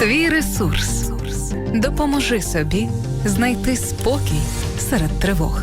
Твій ресурс. Допоможи собі знайти спокій серед тривог.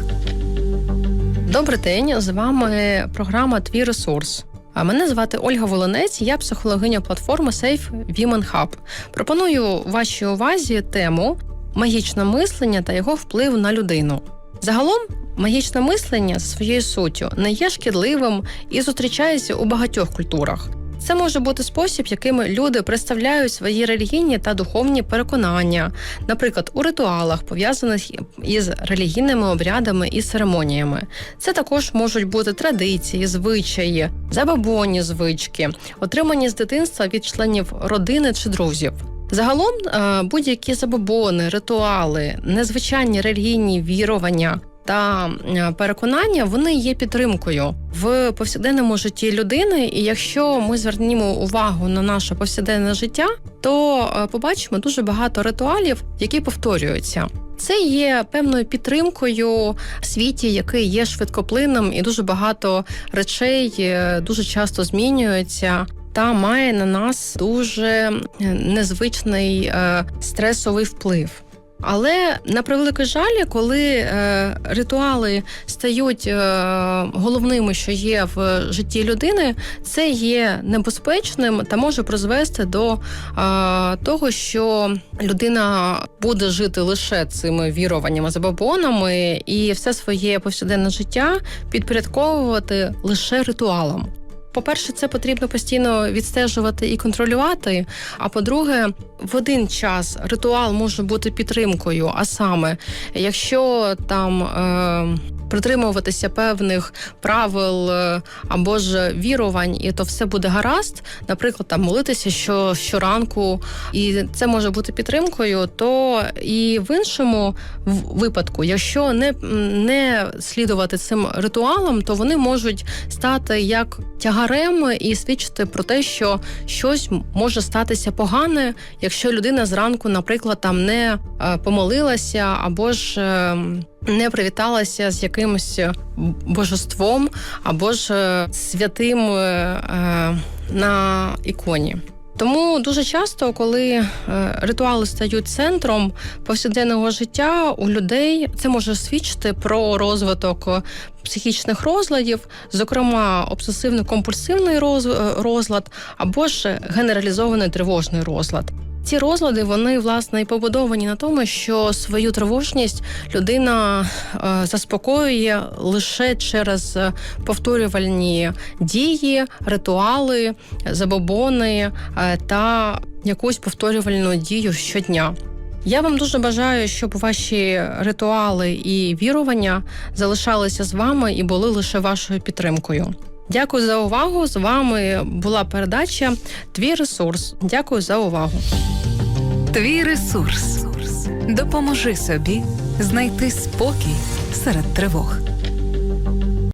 Добрий день, з вами програма Твій ресурс. А мене звати Ольга Волонець, я психологиня платформи Safe Women Hub. Пропоную вашій увазі тему магічне мислення та його вплив на людину. Загалом, магічне мислення за своєю суттю не є шкідливим і зустрічається у багатьох культурах. Це може бути спосіб, яким люди представляють свої релігійні та духовні переконання, наприклад, у ритуалах, пов'язаних із релігійними обрядами і церемоніями. Це також можуть бути традиції, звичаї, забабонні звички, отримані з дитинства від членів родини чи друзів. Загалом е, будь-які забобони, ритуали, незвичайні релігійні вірування та е, переконання вони є підтримкою в повсякденному житті людини. І якщо ми звернімо увагу на наше повсякденне життя, то е, побачимо дуже багато ритуалів, які повторюються. Це є певною підтримкою в світі, який є швидкоплинним, і дуже багато речей е, дуже часто змінюються. Та має на нас дуже незвичний стресовий вплив. Але на превеликий жаль, коли е, ритуали стають е, головними, що є в житті людини, це є небезпечним та може призвести до е, того, що людина буде жити лише цими віруваннями, забобонами, і все своє повсякденне життя підпорядковувати лише ритуалам. По-перше, це потрібно постійно відстежувати і контролювати. А по-друге, в один час ритуал може бути підтримкою. А саме, якщо там е, притримуватися певних правил е, або ж вірувань, і то все буде гаразд, наприклад, там молитися що щоранку, і це може бути підтримкою, то і в іншому випадку, якщо не, не слідувати цим ритуалам, то вони можуть стати як тягарем і свідчити про те, що щось може статися погане, якщо людина зранку, наприклад, там не е, помолилася або ж е, не привіталася з якимось божеством, або ж е, святим е, е, на іконі. Тому дуже часто, коли е, ритуали стають центром повсякденного життя у людей, це може свідчити про розвиток е, психічних розладів, зокрема обсесивно-компульсивний роз- е, розлад або ж генералізований тривожний розлад. Ці розлади вони власне і побудовані на тому, що свою тривожність людина е, заспокоює лише через е, повторювальні дії, ритуали, забобони е, та якусь повторювальну дію щодня. Я вам дуже бажаю, щоб ваші ритуали і вірування залишалися з вами і були лише вашою підтримкою. Дякую за увагу. З вами була передача Твій ресурс. Дякую за увагу. Твій ресурс. Допоможи собі знайти спокій серед тривог.